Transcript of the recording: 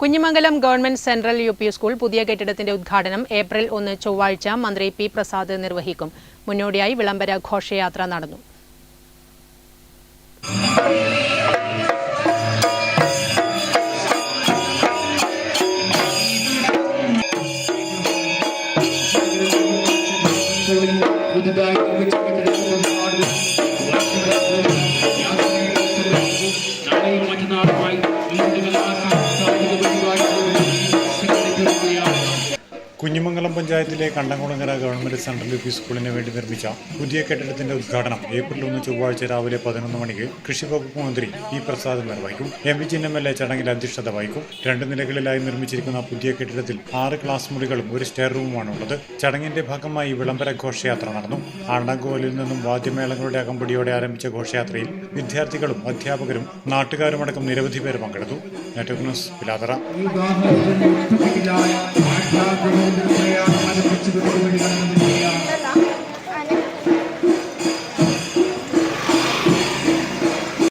Kunhimangalam government central U P school പുതിയ കെട്ടിടത്തിന്റെ ഉദ്ഘാടനം ഏപ്രിൽ ഒന്ന് ചൊവ്വാഴ്ച മന്ത്രി പി പ്രസാദ് നിർവഹിക്കും. മുന്നോടിയായി വിളംബര ഘോഷയാത്ര നടന്നു. മറ്റന്നാളുമായി കുഞ്ഞിമംഗലം പഞ്ചായത്തിലെ Kandamkulangara government central U P സ്കൂളിന് വേണ്ടി നിർമ്മിച്ച പുതിയ കെട്ടിടത്തിന്റെ ഉദ്ഘാടനം ഏപ്രിൽ ഒന്ന് ചൊവ്വാഴ്ച രാവിലെ പതിനൊന്ന് മണിക്ക് കൃഷി വകുപ്പ് മന്ത്രി ഇ പ്രസാദ് നിർവഹിക്കും. എം വി ചിഹ്നം എൽ എ ചടങ്ങിൽ അധ്യക്ഷത വഹിക്കും. രണ്ട് നിലകളിലായി നിർമ്മിച്ചിരിക്കുന്ന പുതിയ കെട്ടിടത്തിൽ ആറ് ക്ലാസ് മുറികളും ഒരു സ്റ്റെയർ റൂമുമാണ് ഉള്ളത്. ചടങ്ങിന്റെ ഭാഗമായി വിളംബര ഘോഷയാത്ര നടന്നു. ആണ്ടാങ്കോലിൽ നിന്നും വാദ്യമേളങ്ങളുടെ അകമ്പടിയോടെ ആരംഭിച്ച ഘോഷയാത്രയിൽ വിദ്യാർത്ഥികളും അധ്യാപകരും നാട്ടുകാരുമടക്കം നിരവധി പേർ പങ്കെടുത്തു. Network news Pilathara. Türkiye'ye gelen dünya.